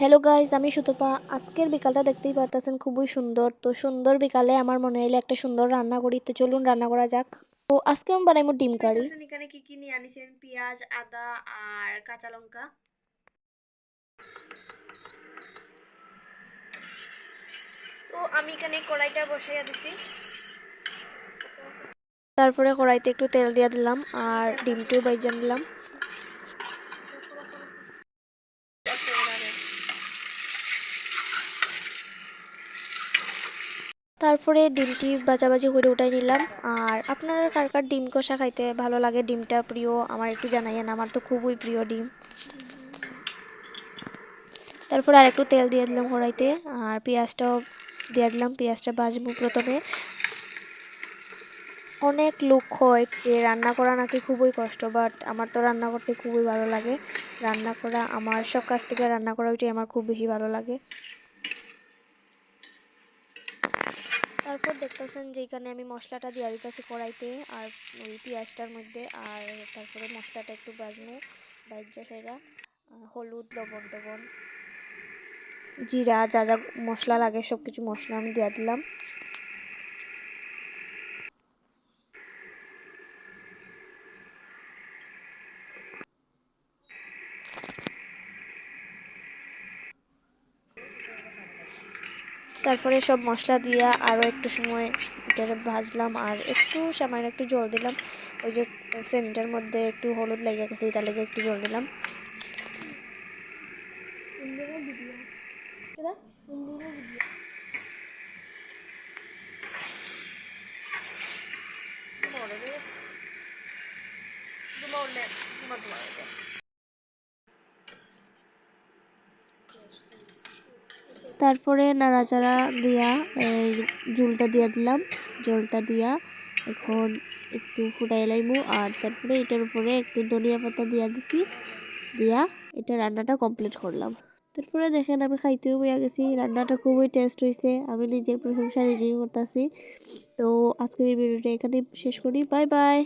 Hello guys আমি সুতপা। আজকের বিকালটা দেখতেই পারতেছেন খুবই সুন্দর। তো সুন্দর বিকালে আমার মনে হইলে একটা সুন্দর রান্না করি। তো চলুন রান্না করা যাক। তো আজকে আমি বানাইমু ডিম কারি। এখানে কি কি নিয়ে আনিছি আমি পেঁয়াজ আদা আর কাঁচা লঙ্কা। তো আমি এখানে কড়াইটা বসাইয়া দিছি। তারপরে কড়াইতে একটু তেল দিয়ে দিলাম আর ডিমটিও বাইজা দিলাম। তারপরে ডিমটি বাজাবাজি করে উঠাই নিলাম। আর আপনারা কার কার ডিম কষা খাইতে ভালো লাগে? ডিমটা প্রিয়, আমার একটু জানাইয়েন, আমার তো খুবই প্রিয় ডিম। তারপর আর একটু তেল দিয়ে দিলাম কড়াইতে, আর পেঁয়াজটাও দিয়ে দিলাম, পেঁয়াজটা ভাজবো প্রথমে। অনেক লোক হয় যে রান্না করা নাকি খুবই কষ্ট বাট আমার তো রান্না করতে খুবই ভালো লাগে। রান্না করা, আমার সব কাছ থেকে রান্না করা ওইটাই আমার খুব বেশি ভালো লাগে। তারপর দেখতেছেন যে এখানে আমি মশলাটা দিয়ে দিতেছি কড়াইতে আর ওই পেঁয়াজটার মধ্যে আর তারপরে মশলাটা একটু বাজবো বাইজা সেরা হলুদ, লবণ টবণ, জিরা, যা যা মশলা লাগে সব কিছু মশলা আমি দিয়ে দিলাম। তারপরে সব মশলা দিয়া আরও একটু সময় এটা ভাজলাম আর একটু সামান্য একটু জল দিলাম। ওই যে সেমিটার মধ্যে একটু হলুদ লেগে গেছে এটা লেগে একটু জল দিলাম। তারপরে নাড়াচাড়া দিয়া, এই ঝুলটা দিয়া দিলাম। জলটা দিয়া এখন একটু ফুটাই লাইমু। আর তারপরে এটার উপরে একটু ধনিয়া পাতা দিয়া দিছি। দিয়া এটা রান্নাটা কমপ্লিট করলাম। তারপরে দেখেন আমি খাইতেও বইয়া গেছি। রান্নাটা খুবই টেস্ট হয়েছে আমি নিজের প্রশংসা নিজেই করতেছি। তো আজকের এই ভিডিওটা এখানে শেষ করি। Bye bye!